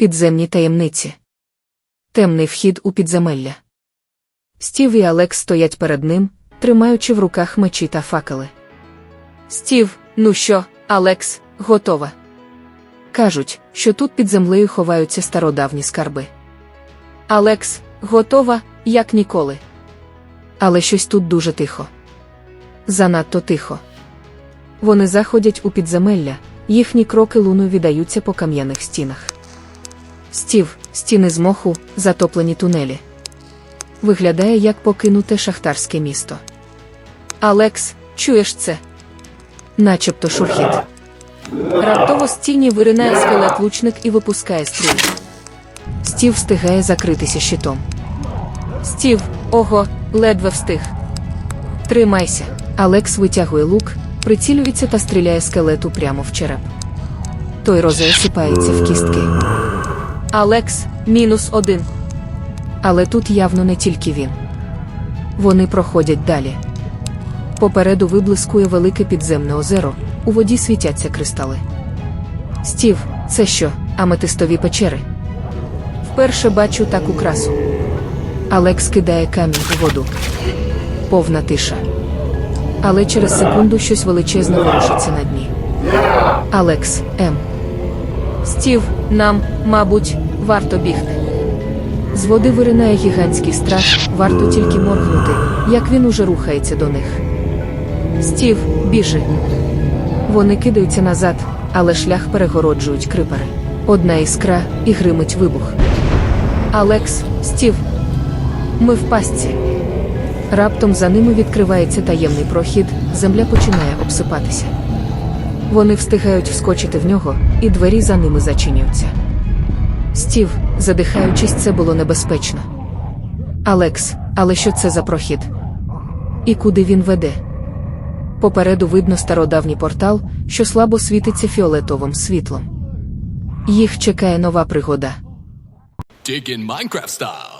Підземні таємниці. Темний вхід у підземелля. Стів і Алекс стоять перед ним, тримаючи в руках мечі та факели. Стів, ну що, Алекс, готова. Кажуть, що тут під землею ховаються стародавні скарби. Алекс, готова, як ніколи. Але щось тут дуже тихо. Занадто тихо. Вони заходять у підземелля, їхні кроки луну віддаються по кам'яних стінах. Стів, стіни з моху, затоплені тунелі. Виглядає як покинуте шахтарське місто. Алекс, чуєш це? Начебто шурхіт. Раптово з тіні виринає скелет лучник і випускає стрілу. Стів встигає закритися щитом. Стів, ого, ледве встиг. Тримайся. Алекс витягує лук, прицілюється та стріляє скелету прямо в череп. Той розсипається в кістки. Алекс, мінус один. Але тут явно не тільки він. Вони проходять далі. Попереду виблискує велике підземне озеро, у воді світяться кристали. Стів, це що, аметистові печери? Вперше бачу таку красу. Алекс кидає камінь у воду. Повна тиша. Але через секунду щось величезне ворушиться на дні. Алекс, М. Стів, нам, мабуть, варто бігти. З води виринає гігантський страх, варто тільки моргнути, як він уже рухається до них. Стів, біжи. Вони кидаються назад, але шлях перегороджують крипери. Одна іскра і гримить вибух. Алекс, Стів. Ми в пастці. Раптом за ними відкривається таємний прохід, земля починає обсипатися. Вони встигають вскочити в нього, і двері за ними зачинюються. Стів, задихаючись, це було небезпечно. Алекс, але що це за прохід? І куди він веде? Попереду видно стародавній портал, що слабо світиться фіолетовим світлом. Їх чекає нова пригода. Digging Minecraft style.